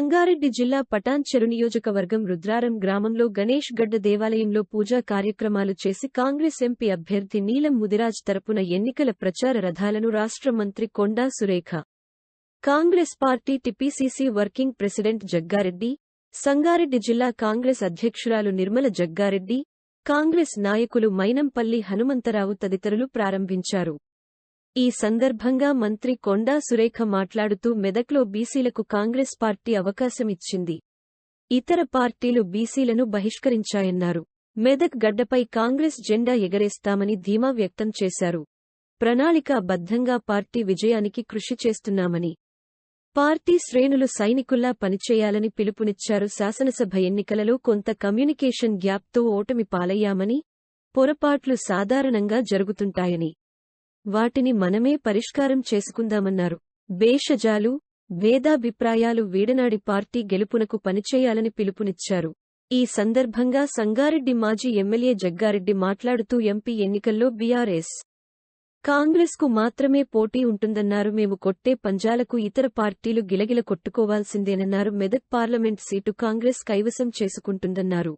సంగారెడ్డి జిల్లా పటాన్చెరు నియోజకవర్గం రుద్రారం గ్రామంలో గణేష్ గడ్డ దేవాలయంలో పూజా కార్యక్రమాలు చేసి కాంగ్రెస్ ఎంపీ అభ్యర్థి నీలం ముదిరాజ్ తరపున ఎన్నికల ప్రచార రథాలను రాష్ట్ర మంత్రి Konda Surekha Congress party TPCC working president Jagga Reddy Sangareddy జిల్లా కాంగ్రెస్ అధ్యక్షురాలు నిర్మల జగ్గారెడ్డి కాంగ్రెస్ నాయకులు మైనంపల్లి హనుమంతరావు తదితరులు ప్రారంభించారు. ఈ సందర్భంగా మంత్రి కొండా సురేఖ మాట్లాడుతూ మెదక్లో బీసీలకు కాంగ్రెస్ పార్టీ అవకాశమిచ్చింది. ఇతర పార్టీలు బీసీలను బహిష్కరించాయన్నారు. మెదక్ గడ్డపై కాంగ్రెస్ జెండా ఎగరేస్తామని ధీమా వ్యక్తం చేశారు. ప్రణాళికాబద్ధంగా పార్టీ విజయానికి కృషి చేస్తున్నామని. పార్టీ శ్రేణులు సైనికుల్లా పనిచేయాలని పిలుపునిచ్చారు. శాసనసభ ఎన్నికలలో కొంత కమ్యూనికేషన్ గ్యాప్తో ఓటమి పాలయ్యామని పొరపాట్లు సాధారణంగా జరుగుతుంటాయని. వాటిని మనమే పరిష్కారం చేసుకుందామన్నారు. భేషజాలు భేదాభిప్రాయాలు వీడనాడి పార్టీ గెలుపునకు పనిచేయాలని పిలుపునిచ్చారు. ఈ సందర్భంగా సంగారెడ్డి మాజీ ఎమ్మెల్యే జగ్గారెడ్డి మాట్లాడుతూ ఎంపీ ఎన్నికల్లో బీఆర్ఎస్ కాంగ్రెస్కు మాత్రమే పోటీ ఉంటుందన్నారు. మేము కొట్టే పంజాలకు ఇతర పార్టీలు గిలగిల కొట్టుకోవాల్సిందేనన్నారు. మెదక్ పార్లమెంట్ సీటు కాంగ్రెస్ కైవసం చేసుకుంటుందన్నారు.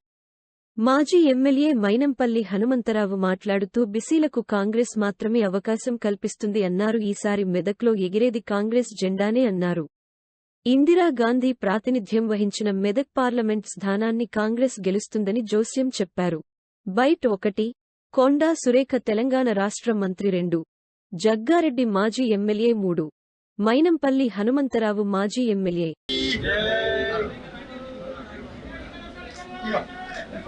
మాజీ ఎమ్మెల్యే మైనంపల్లి హనుమంతరావు మాట్లాడుతూ బిసీలకు కాంగ్రెస్ మాత్రమే అవకాశం కల్పిస్తుంది అన్నారు. ఈసారి మెదక్లో ఎగిరేది కాంగ్రెస్ జెండానే అన్నారు. ఇందిరాగాంధీ ప్రాతినిధ్యం వహించిన మెదక్ పార్లమెంట్ స్థానాన్ని కాంగ్రెస్ గెలుస్తుందని జోస్యం చెప్పారు. బైట్ ఒకటి కొండా సురేఖ తెలంగాణ రాష్ట్ర మంత్రి రెండు జగ్గారెడ్డి మాజీ ఎమ్మెల్యే మూడు మైనంపల్లి హనుమంతరావు మాజీ ఎమ్మెల్యే.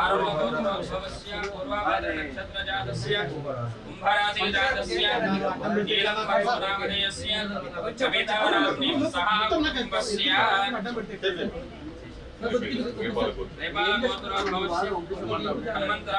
सार्वभौम स्वस्य पूर्वाभाद नक्षत्र जातस्य कुंभराशि जातस्य नीलम पर्वनामधेयस्य चमेतावनाग्नि सहा कुंभस्य नेपाल गोत्र भवस्य हनुमंतरा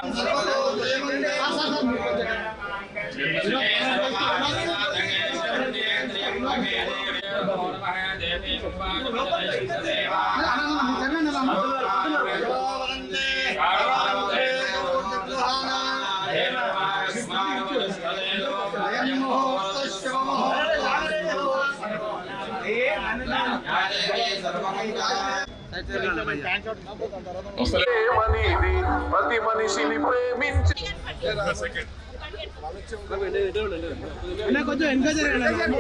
ప్రతి మనిషిని ప్రేమించి కొంచెం వెనక జరగండి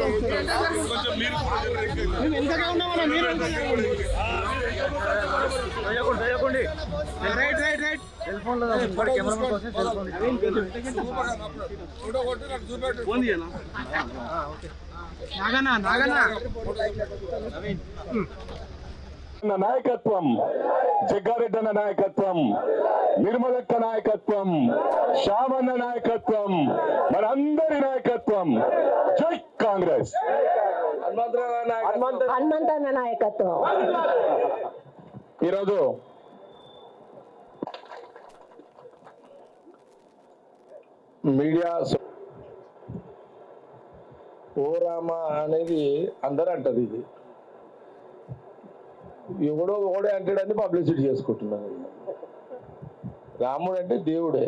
వెనకగా ఉన్నామన్నా మీరు రైట్ రైట్ రైట్ సెల్ ఫోన్లో కెమెరా కోసం cell phone phone Naganna Naganna. నాయకత్వం జగ్గారెడ్డి అన్న నాయకత్వం నిర్మలక్క నాయకత్వం శ్యామన్న నాయకత్వం మనందరి నాయకత్వం జై కాంగ్రెస్. హనుమంతన్న నాయకత్వం. ఈరోజు మీడియా స- ఓ రామ అనేది అందరూ అంటారు ఇది. ఎవడో ఒకడే అంటాడని పబ్లిసిటీ చేసుకుంటున్నాను రాముడు అంటే దేవుడే.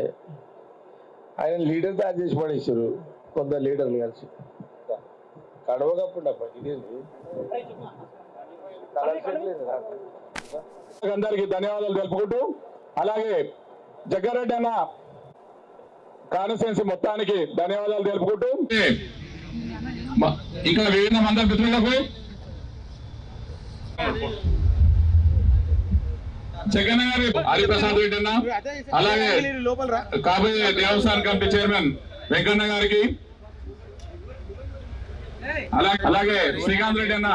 ఆయన లీడర్ తయారు చేసి పడేశారు. కొంత లీడర్లు కలిసి. కడవగప్పుడు ఇదేంటి అందరికి ధన్యవాదాలు తెలుపుకుంటూ అలాగే జగ్గారెడ్డి అన్న కాన్స్టిట్యున్సీ మొత్తానికి ధన్యవాదాలు తెలుపుకుంటూ. ఇంకా వివిధ మంది మిత్రులకు జగన్ గారి హరిప్రసాద్ రెడ్డి అన్న అలాగే కాబోయే దేవస్థాన కమిటీ చైర్మన్ వెంకన్న గారికి అలా- అలాగే శ్రీకాంత్ రెడ్డి అన్న.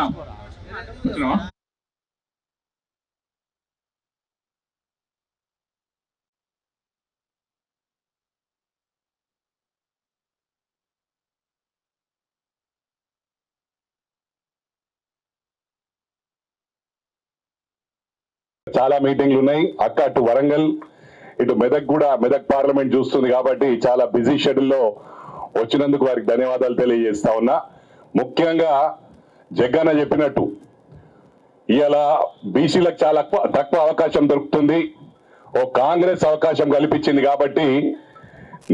చాలా మీటింగ్లు ఉన్నాయి. అక్క అటు వరంగల్ ఇటు మెదక్ కూడా మెదక్ పార్లమెంట్ చూస్తుంది కాబట్టి చాలా బిజీ షెడ్యూల్లో వచ్చినందుకు వారికి ధన్యవాదాలు తెలియజేస్తా ఉన్నా. ముఖ్యంగా జగ్గన్న చెప్పినట్టు ఇలా బీసీలకు చాలా తక్కువ తక్కువ అవకాశం దొరుకుతుంది. ఓ కాంగ్రెస్ అవకాశం కల్పించింది కాబట్టి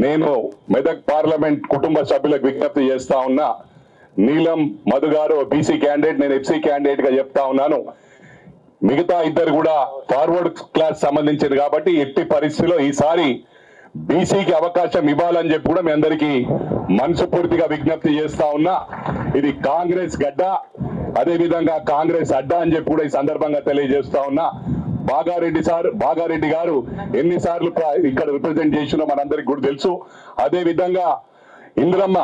నేను మెదక్ పార్లమెంట్ కుటుంబ సభ్యులకు విజ్ఞప్తి చేస్తా ఉన్నా. నీలం మధు గారు బీసీ క్యాండిడేట్ నేను ఎఫ్సీ క్యాండిడేట్గా చెప్తా ఉన్నాను. మిగతా ఇద్దరు కూడా ఫార్వర్డ్ క్లాస్ సంబంధించింది కాబట్టి ఎట్టి పరిస్థితిలో ఈసారి బీసీకి అవకాశం ఇవ్వాలని చెప్పి కూడా మీ అందరికీ మనసుపూర్తిగా విజ్ఞప్తి చేస్తా ఉన్నా. ఇది కాంగ్రెస్ గడ్డ అదే విధంగా కాంగ్రెస్ అడ్డా అని చెప్పి కూడా ఈ సందర్భంగా తెలియజేస్తా ఉన్నా. బాగారెడ్డి సార్ బాగారెడ్డి గారు ఎన్నిసార్లు ఇక్కడ రిప్రజెంట్ చేసినో మనందరికి కూడా తెలుసు. అదే విధంగా ఇంద్రమ్మ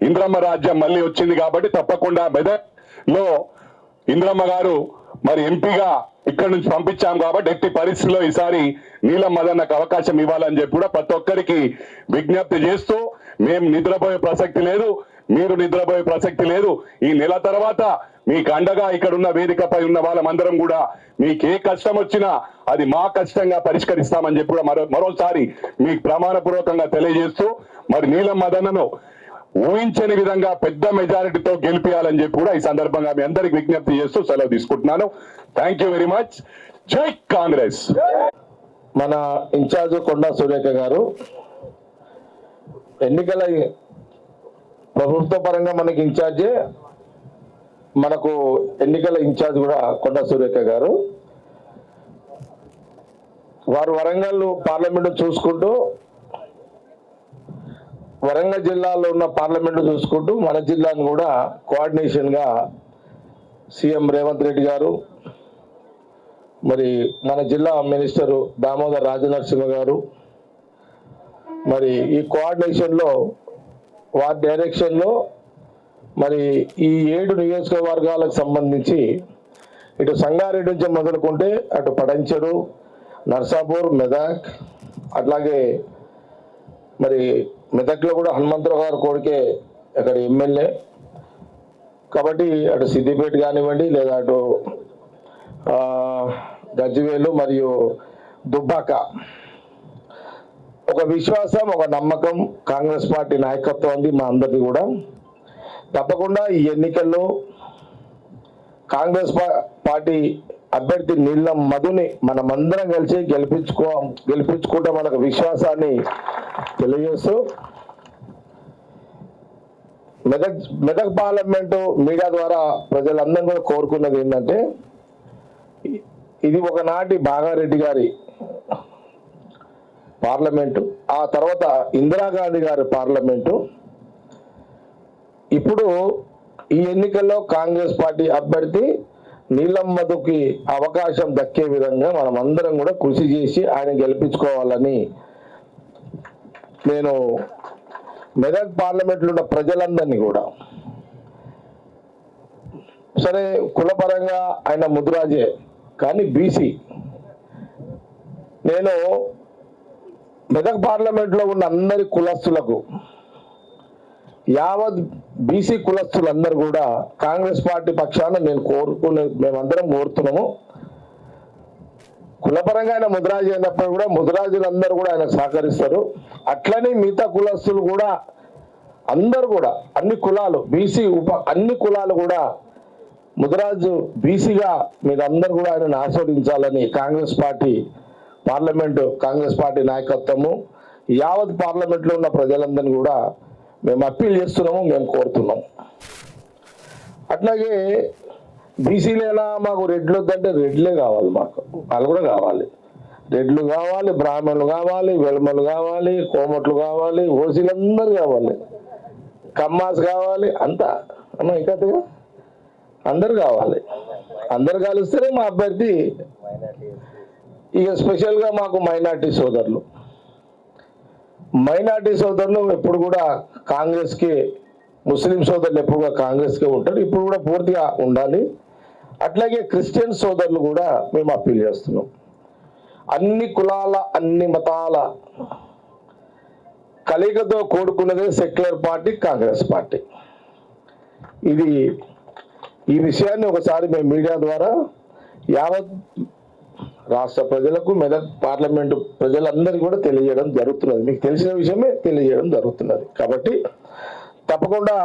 ఇంద్రమ్మ రాజ్యం మళ్ళీ వచ్చింది కాబట్టి తప్పకుండా మెదక్లో ఇంద్రమ్మ గారు మరి ఎంపీగా ఇక్కడ నుంచి పంపించాం కాబట్టి ఎట్టి పరిస్థితిలో ఈసారి నీలం మదన్నకు అవకాశం ఇవ్వాలని చెప్పి కూడా ప్రతి ఒక్కరికి విజ్ఞప్తి చేస్తూ మేము నిద్రపోయే ప్రసక్తి లేదు మీరు నిద్రపోయే ప్రసక్తి లేదు. ఈ నెల తర్వాత మీకు అండగా ఇక్కడ ఉన్న వేదికపై ఉన్న వాళ్ళమందరం కూడా మీకు ఏ కష్టం వచ్చినా అది మా కష్టంగా పరిష్కరిస్తామని చెప్పి కూడా మరో మరోసారి మీకు ప్రమాణపూర్వకంగా తెలియజేస్తూ మరి నీలం మదన్నను ఊహించని విధంగా పెద్ద మెజారిటీతో గెలిపించాలని చెప్పి కూడా ఈ సందర్భంగా మీ అందరికి విజ్ఞప్తి చేస్తూ సెలవు తీసుకుంటున్నాను. థ్యాంక్ యూ వెరీ మచ్ జై కాంగ్రెస్. మన ఇన్ఛార్జ్ కొండా సురేఖ గారు ఎన్నికల ప్రభుత్వ పరంగా మనకి ఇన్ఛార్జే మనకు ఎన్నికల ఇన్ఛార్జ్ కూడా కొండా సురేఖ గారు. వారు వరంగల్ పార్లమెంట్ చూసుకుంటూ వరంగల్ జిల్లాలో ఉన్న పార్లమెంట్ చూసుకుంటూ మన జిల్లాను కూడా కోఆర్డినేషన్గా సీఎం రేవంత్ రెడ్డి గారు మరి మన జిల్లా మినిస్టర్ దామోదర్ రాజనరసింహ గారు మరి ఈ కోఆర్డినేషన్లో వారి డైరెక్షన్లో మరి ఈ ఏడు నియోజకవర్గాలకు సంబంధించి ఇటు సంగారెడ్డి నుంచి మొదలుకుంటే అటు పడంచెరు నర్సాపూర్ మెదక్ అట్లాగే మరి మెదక్లో కూడా హనుమంతరావు గారు కొడుకే అక్కడ ఎమ్మెల్యే. కాబట్టి అటు సిద్దిపేట కానివ్వండి లేదా అటు గజ్జివేలు మరియు దుబ్బాక. ఒక విశ్వాసం ఒక నమ్మకం కాంగ్రెస్ పార్టీ నాయకత్వం ఉంది మా అందరిది కూడా. తప్పకుండా ఈ ఎన్నికల్లో కాంగ్రెస్ పార్టీ అభ్యర్థి నీలం మధుని మనమందరం కలిసి గెలిపించుకో గెలిపించుకుంటే మనకు విశ్వాసాన్ని తెలియజేస్తూ మెదక్ మెదక్ పార్లమెంటు మీడియా ద్వారా ప్రజలందరూ కూడా కోరుకున్నది ఏంటంటే ఇది ఒకనాటి భాగారెడ్డి గారి పార్లమెంటు ఆ తర్వాత ఇందిరాగాంధీ గారి పార్లమెంటు. ఇప్పుడు ఈ ఎన్నికల్లో కాంగ్రెస్ పార్టీ అభ్యర్థి నీలమ్మదుకి అవకాశం దక్కే విధంగా మనం అందరం కూడా కృషి చేసి ఆయన గెలిపించుకోవాలని నేను మెదక్ పార్లమెంట్లో ఉన్న ప్రజలందరినీ కూడా. సరే కులపరంగా ఆయన ముద్రాజే కానీ బీసీ. నేను మెదక్ పార్లమెంట్లో ఉన్న అందరి కులస్తులకు యావత్ బీసీ కులస్తులందరూ కూడా కాంగ్రెస్ పార్టీ పక్షాన నేను కోరుకునే మేమందరం కోరుతున్నాము. కులపరంగా ఆయన ముద్రాజు అయినప్పుడు కూడా ముద్రాజులందరూ కూడా ఆయన సహకరిస్తారు. అట్లనే మిగతా కులస్తులు కూడా అందరు కూడా అన్ని కులాలు బీసీ ఉప అన్ని కులాలు కూడా ముదరాజు బీసీగా మీరందరూ కూడా ఆయనను ఆస్వాదించాలని Congress party parliament Congress party నాయకత్వము యావత్ పార్లమెంట్లో ఉన్న ప్రజలందరినీ కూడా మేము అప్పీల్ చేస్తున్నాము మేము కోరుతున్నాము. అట్లాగే బీసీలేనా మాకు రెడ్లు వద్దంటే రెడ్లే కావాలి మాకు. వాళ్ళు కూడా కావాలి. రెడ్లు కావాలి బ్రాహ్మణులు కావాలి వెల్మలు కావాలి కోమట్లు కావాలి ఓసీలందరూ కావాలి. కమ్మాస్ కావాలి అంతా. అన్న ఇంకా అందరు కావాలి. అందరు కలిస్తేనే మా అభ్యర్థి. ఇక స్పెషల్గా మాకు మైనార్టీ సోదరులు. మైనార్టీ సోదరులు ఎప్పుడు కూడా కాంగ్రెస్కి ముస్లిం సోదరులు ఎప్పుడు కూడా కాంగ్రెస్కే ఉంటారు. ఇప్పుడు కూడా పూర్తిగా ఉండాలి. అట్లాగే క్రిస్టియన్ సోదరులు కూడా మేము అప్పీల్ చేస్తున్నాం. అన్ని కులాల అన్ని మతాల కలయికతో కూడుకున్నదే సెక్యులర్ పార్టీ కాంగ్రెస్ పార్టీ. ఇది ఈ విషయాన్ని ఒకసారి మేము మీడియా ద్వారా యావత్ రాష్ట్ర ప్రజలకు మెదక్ పార్లమెంటు ప్రజలందరికీ కూడా తెలియజేయడం జరుగుతున్నది. మీకు తెలిసిన విషయమే తెలియజేయడం జరుగుతున్నది. కాబట్టి తప్పకుండా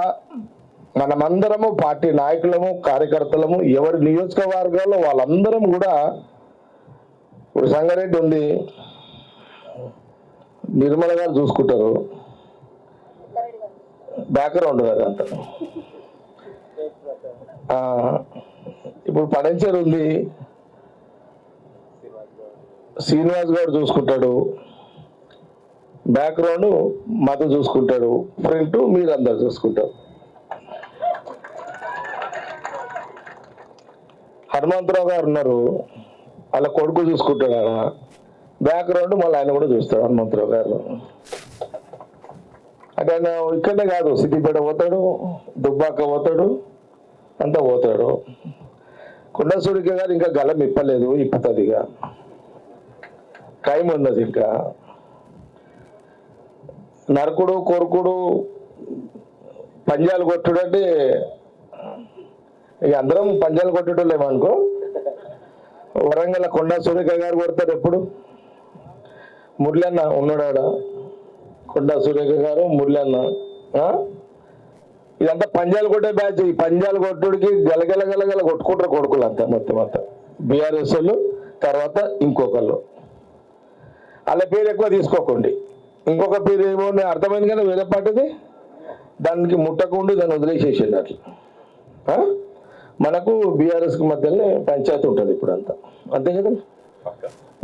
మనమందరము పార్టీ నాయకులము కార్యకర్తలము ఎవరి నియోజకవర్గాల్లో వాళ్ళందరం కూడా ఇప్పుడు సంగారెడ్డి ఉంది. నిర్మల గారు చూసుకుంటారు. బ్యాక్గ్రౌండ్ కదా అంత ఇప్పుడు పడంచేరు ఉంది. శ్రీనివాస్ గారు చూసుకుంటాడు. బ్యాక్గ్రౌండ్ మత చూసుకుంటాడు. ఫ్రంట్ మీరందరు చూసుకుంటారు. హనుమంతరావు గారు ఉన్నారు. వాళ్ళ కొడుకు చూసుకుంటాడు ఆయన. బ్యాక్గ్రౌండ్ మళ్ళీ ఆయన కూడా చూస్తాడు హనుమంతరావు గారు. అంటే ఆయన ఇక్కడే కాదు సిద్దిపేట పోతాడు దుబ్బాక పోతాడు అంతా పోతాడు. కొండ సూరిక గారు ఇంకా గలం ఇప్పలేదు ఇప్పుతుంది ఇక. టైం ఉన్నది ఇంకా. నరకుడు కొరుకుడు పంజాలు కొట్టుడు అంటే ఇక అందరం పంజాలు కొట్టేటోళ్ళేమనుకో వరంగల్ కొండా సురేఖ గారు కొడతారు ఎప్పుడు? మురళన్న ఉన్నాడా కొండా సురేఖ గారు మురళన్న ఆ? ఇదంతా పంజాలు కొట్టే బ్యాచ్. ఈ పంజాలు కొట్టుడికి గలగల గలగల కొట్టుకుంటారు కొడుకులు అంతా మొత్తం అంతా. బీఆర్ఎస్ వాళ్ళు తర్వాత ఇంకొకళ్ళు. వాళ్ళ పేరు ఎక్కువ తీసుకోకండి. ఇంకొక పేరు ఏమో అర్థమైంది కానీ వేరే పాటది? దానికి ముట్టకుండా దాన్ని వదిలేసేసిండు అట్లా. మనకు బీఆర్ఎస్కి మధ్యలో పంచాయతీ ఉంటుంది ఇప్పుడు అంతా అంతే కదా?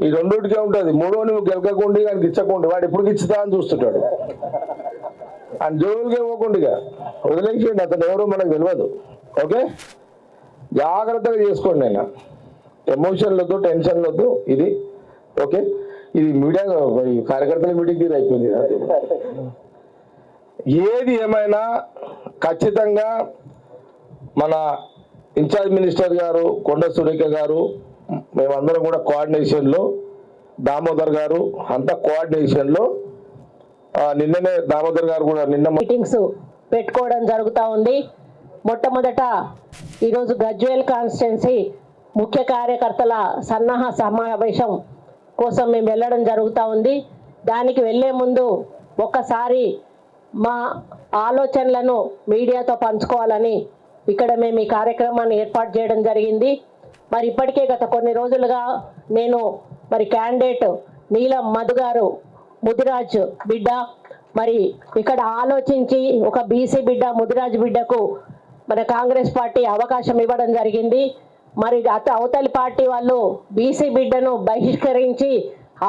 ఈ రెండుటికే ఉంటుంది. మూడో నువ్వు గెలకకుండా వాడికి ఇచ్చకుండా వాడు ఎప్పుడు ఇచ్చుతా అని చూస్తుంటాడు. అని జోలుగా ఇవ్వకుండా వదిలేసేయండి అతను ఎవరో మనకు తెలియదు ఓకే? జాగ్రత్తగా చేసుకోండి నేను ఎమోషన్లతో టెన్షన్లతో వద్దు ఇది. ఓకే? ఇది మీడియా ఈ కార్యకర్తల మీటింగ్ తీరు అయిపోయింది. ఏది ఏమైనా ఖచ్చితంగా మన ఇన్ఛార్జ్ మినిస్టర్ గారు కొండ సురేఖ గారు మేమందరం కూడా కోఆర్డినేషన్లో దామోదర్ గారు అంతా కోఆర్డినేషన్లో నిన్ననే దామోదర్ గారు కూడా నిన్న మీటింగ్స్ పెట్టుకోవడం జరుగుతూ ఉంది. మొట్టమొదట ఈరోజు గజ్వేల్ కాన్స్టిట్యున్సీ ముఖ్య కార్యకర్తల సన్నాహ సమావేశం కోసం మేము వెళ్ళడం జరుగుతూ ఉంది. దానికి వెళ్ళే ముందు ఒక్కసారి మా ఆలోచనలను మీడియాతో పంచుకోవాలని ఇక్కడ మేము ఈ కార్యక్రమాన్ని ఏర్పాటు చేయడం జరిగింది. మరి ఇప్పటికే గత కొన్ని రోజులుగా నేను మరి క్యాండిడేట్ నీలం మధు గారు ముదిరాజ్ బిడ్డ మరి ఇక్కడ ఆలోచించి ఒక బీసీ బిడ్డ ముదిరాజ్ బిడ్డకు మన కాంగ్రెస్ పార్టీ అవకాశం ఇవ్వడం జరిగింది. మరి అత అవతలి పార్టీ వాళ్ళు బీసీ బిడ్డను బహిష్కరించి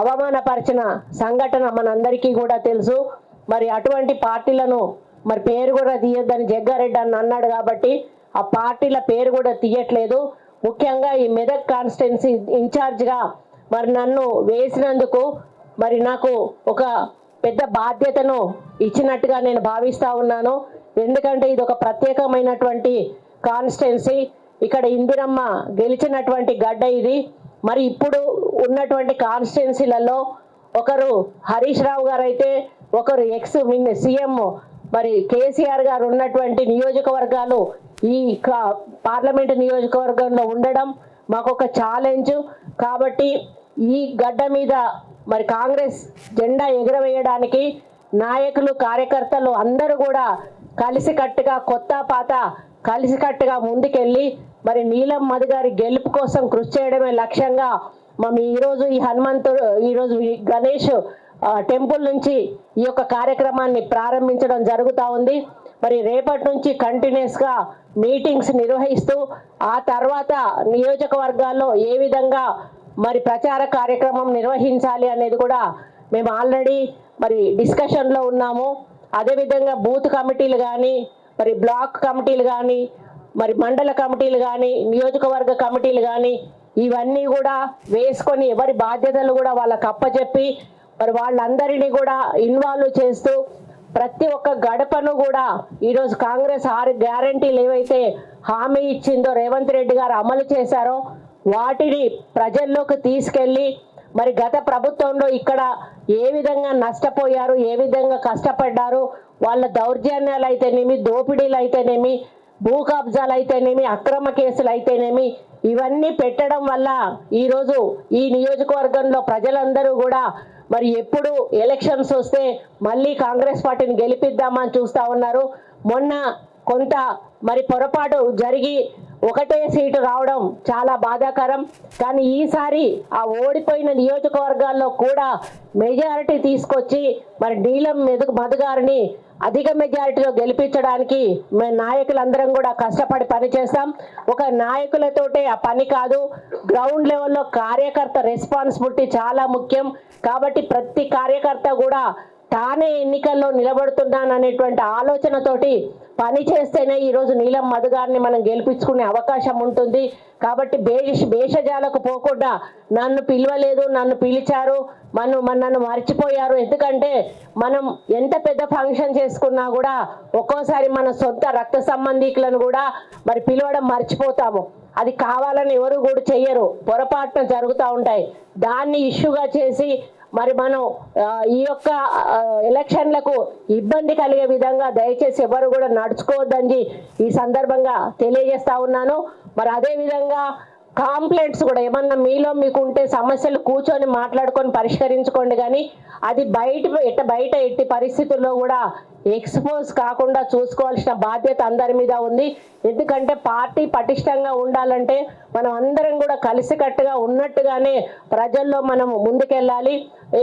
అవమానపరిచిన సంఘటన మనందరికీ కూడా తెలుసు. మరి అటువంటి పార్టీలను మరి పేరు కూడా తీయొద్దని జగ్గారెడ్డి అని అన్నాడు కాబట్టి ఆ పార్టీల పేరు కూడా తీయట్లేదు. ముఖ్యంగా ఈ మెదక్ కాన్స్టిట్యున్సీ ఇన్ఛార్జ్గా మరి నన్ను వేసినందుకు మరి నాకు ఒక పెద్ద బాధ్యతను ఇచ్చినట్టుగా నేను భావిస్తూ ఉన్నాను. ఎందుకంటే ఇది ఒక ప్రత్యేకమైనటువంటి కాన్స్టిట్యున్సీ. ఇక్కడ ఇందిరమ్మ గెలిచినటువంటి గడ్డ ఇది. మరి ఇప్పుడు ఉన్నటువంటి కాన్స్టిట్యున్సీలలో ఒకరు హరీష్ రావు గారు అయితే ఒకరు ఎక్స్ మిన్ సీఎం. మరి కేసీఆర్ గారు ఉన్నటువంటి నియోజకవర్గాలు ఈ కా- నియోజకవర్గంలో ఉండడం మాకు ఒక ఛాలెంజ్. కాబట్టి ఈ గడ్డ మీద మరి కాంగ్రెస్ జెండా ఎగురవేయడానికి నాయకులు కార్యకర్తలు అందరూ కూడా కలిసికట్టుగా కొత్త పాత కలిసికట్టుగా ముందుకెళ్ళి మరి నీలం మధు గారి గెలుపు కోసం కృషి చేయడమే లక్ష్యంగా మేము ఈరోజు ఈ హనుమంతుడు ఈరోజు ఈ గణేష్ టెంపుల్ నుంచి ఈ యొక్క కార్యక్రమాన్ని ప్రారంభించడం జరుగుతూ ఉంది. మరి రేపటి నుంచి కంటిన్యూస్గా మీటింగ్స్ నిర్వహిస్తూ ఆ తర్వాత నియోజకవర్గాల్లో ఏ విధంగా మరి ప్రచార కార్యక్రమం నిర్వహించాలి అనేది కూడా మేము ఆల్రెడీ మరి డిస్కషన్లో ఉన్నాము. అదేవిధంగా బూత్ కమిటీలు కానీ మరి బ్లాక్ కమిటీలు కానీ మరి మండల కమిటీలు కానీ నియోజకవర్గ కమిటీలు కానీ ఇవన్నీ కూడా వేసుకొని ఎవరి బాధ్యతలు కూడా వాళ్ళకి అప్పచెప్పి మరి వాళ్ళందరినీ కూడా ఇన్వాల్వ్ చేస్తూ ప్రతి ఒక్క గడపను కూడా ఈరోజు కాంగ్రెస్ ఆరు గ్యారంటీలు ఏవైతే హామీ ఇచ్చిందో రేవంత్ రెడ్డి గారు అమలు చేశారో వాటిని ప్రజల్లోకి తీసుకెళ్ళి మరి గత ప్రభుత్వంలో ఇక్కడ ఏ విధంగా నష్టపోయారు ఏ విధంగా కష్టపడ్డారు వాళ్ళ దౌర్జన్యాలు అయితేనేమి దోపిడీలు అయితేనేమి భూ కబ్జాలు అయితేనేమి అక్రమ కేసులు అయితేనేమి ఇవన్నీ పెట్టడం వల్ల ఈరోజు ఈ నియోజకవర్గంలో ప్రజలందరూ కూడా మరి ఎప్పుడు ఎలక్షన్స్ వస్తే మళ్ళీ కాంగ్రెస్ పార్టీని గెలిపిద్దామని చూస్తా ఉన్నారు. మొన్న కొంత మరి పొరపాటు జరిగి ఒకటే సీటు రావడం చాలా బాధాకరం. కానీ ఈసారి ఆ ఓడిపోయిన నియోజకవర్గాల్లో కూడా మెజారిటీ తీసుకొచ్చి మరి నీలం మెదు మధుగారిని అధిక మెజారిటీలో గెలిపించడానికి మేము నాయకులందరం కూడా కష్టపడి పనిచేస్తాం. ఒక నాయకులతోటే ఆ పని కాదు గ్రౌండ్ లెవెల్లో కార్యకర్త రెస్పాన్సిబిలిటీ చాలా ముఖ్యం. కాబట్టి ప్రతి కార్యకర్త కూడా తానే ఎన్నికల్లో నిలబడుతున్నాననేటువంటి ఆలోచనతోటి పని చేస్తేనే ఈరోజు నీలం మధు గారిని మనం గెలిపించుకునే అవకాశం ఉంటుంది. కాబట్టి భేష భేషజాలకు పోకుండా నన్ను పిలవలేదు నన్ను పిలిచారు మనం మన నన్ను మర్చిపోయారు. ఎందుకంటే మనం ఎంత పెద్ద ఫంక్షన్ చేసుకున్నా కూడా ఒక్కోసారి మన సొంత రక్త సంబంధికులను కూడా మరి పిలవడం మర్చిపోతాము. అది కావాలని ఎవరు కూడా చెయ్యరు. పొరపాటున జరుగుతూ ఉంటాయి. దాన్ని ఇష్యూగా చేసి మరి మనం ఈ యొక్క ఎలక్షన్లకు ఇబ్బంది కలిగే విధంగా దయచేసి ఎవరు కూడా నడుచుకోవద్దని ఈ సందర్భంగా తెలియజేస్తా ఉన్నాను. మరి అదే విధంగా కాంప్లైంట్స్ కూడా ఏమన్నా మీలో మీకు ఉంటే సమస్యలు కూర్చొని మాట్లాడుకొని పరిష్కరించుకోండి కానీ అది బయట ఎట్ట బయట ఎట్టి పరిస్థితుల్లో కూడా ఎక్స్పోజ్ కాకుండా చూసుకోవాల్సిన బాధ్యత అందరి మీద ఉంది. ఎందుకంటే పార్టీ పటిష్టంగా ఉండాలంటే మనం అందరం కూడా కలిసికట్టుగా ఉన్నట్టుగానే ప్రజల్లో మనం ముందుకెళ్ళాలి.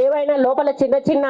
ఏవైనా లోపల చిన్న చిన్న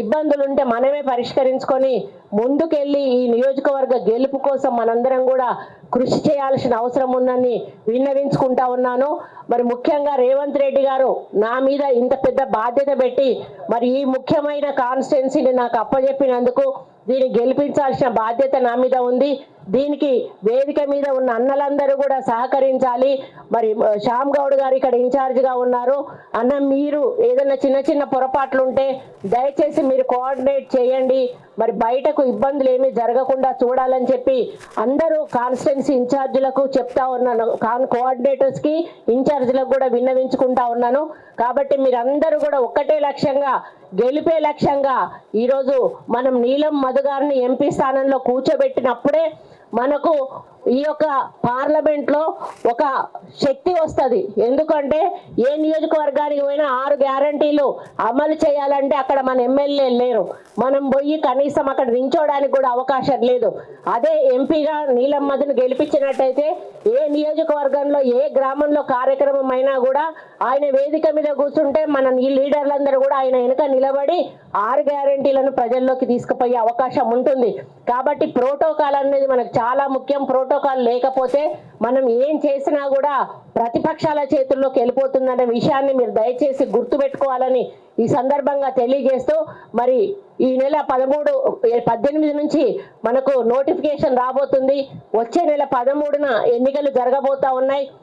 ఇబ్బందులు ఉంటే మనమే పరిష్కరించుకొని ముందుకెళ్ళి ఈ నియోజకవర్గ గెలుపు కోసం మనందరం కూడా కృషి చేయాల్సిన అవసరం ఉందని విన్నవించుకుంటా ఉన్నాను. మరి ముఖ్యంగా రేవంత్ రెడ్డి గారు నా మీద ఇంత పెద్ద బాధ్యత పెట్టి మరి ఈ ముఖ్యమైన కాన్స్టిట్యున్సీని నాకు అప్పజెప్పినందుకు దీన్ని గెలిపించాల్సిన బాధ్యత నా మీద ఉంది. దీనికి వేదిక మీద ఉన్న అన్నలందరూ కూడా సహకరించాలి. మరి శ్యామ్ గౌడ్ గారు ఇక్కడ ఇన్ఛార్జ్గా ఉన్నారు. అన్న మీరు ఏదైనా చిన్న చిన్న పొరపాట్లు ఉంటే దయచేసి మీరు కోఆర్డినేట్ చేయండి. మరి బయటకు ఇబ్బందులు ఏమీ జరగకుండా చూడాలని చెప్పి అందరూ కాన్స్టెన్సీ ఇన్ఛార్జీలకు చెప్తా ఉన్నాను. కాన్ కోఆర్డినేటర్స్కి ఇన్ఛార్జీలకు కూడా విన్నవించుకుంటా ఉన్నాను. కాబట్టి మీరందరూ కూడా ఒక్కటే లక్ష్యంగా గెలిపే లక్ష్యంగా ఈరోజు మనం నీలం మధు గారిని ఎంపీ స్థానంలో కూర్చోబెట్టినప్పుడే మనకు ఈ యొక్క పార్లమెంట్లో ఒక శక్తి వస్తుంది. ఎందుకంటే ఏ నియోజకవర్గానికి పోయినా ఆరు గ్యారంటీలు అమలు చేయాలంటే అక్కడ మన ఎమ్మెల్యే లేరు. మనం పోయి కనీసం అక్కడ నించోడానికి కూడా అవకాశం లేదు. అదే ఎంపీగా నీలమ్మదిని గెలిపించినట్టయితే ఏ నియోజకవర్గంలో ఏ గ్రామంలో కార్యక్రమం అయినా కూడా ఆయన వేదిక మీద కూర్చుంటే మన ఈ లీడర్లందరూ కూడా ఆయన వెనుక నిలబడి ఆరు గ్యారంటీలను ప్రజల్లోకి తీసుకుపోయే అవకాశం ఉంటుంది. కాబట్టి ప్రోటోకాల్ అనేది మనకు చాలా ముఖ్యం. ప్రోటో ప్రోటోకాల్ లేకపోతే మనం ఏం చేసినా కూడా ప్రతిపక్షాల చేతుల్లోకి వెళ్ళిపోతుందనే విషయాన్ని మీరు దయచేసి గుర్తుపెట్టుకోవాలని ఈ సందర్భంగా తెలియజేస్తూ మరి ఈ నెల పదమూడు పద్దెనిమిది నుంచి మనకు నోటిఫికేషన్ రాబోతుంది. వచ్చే నెల పదమూడున ఎన్నికలు జరగబోతా ఉన్నాయి.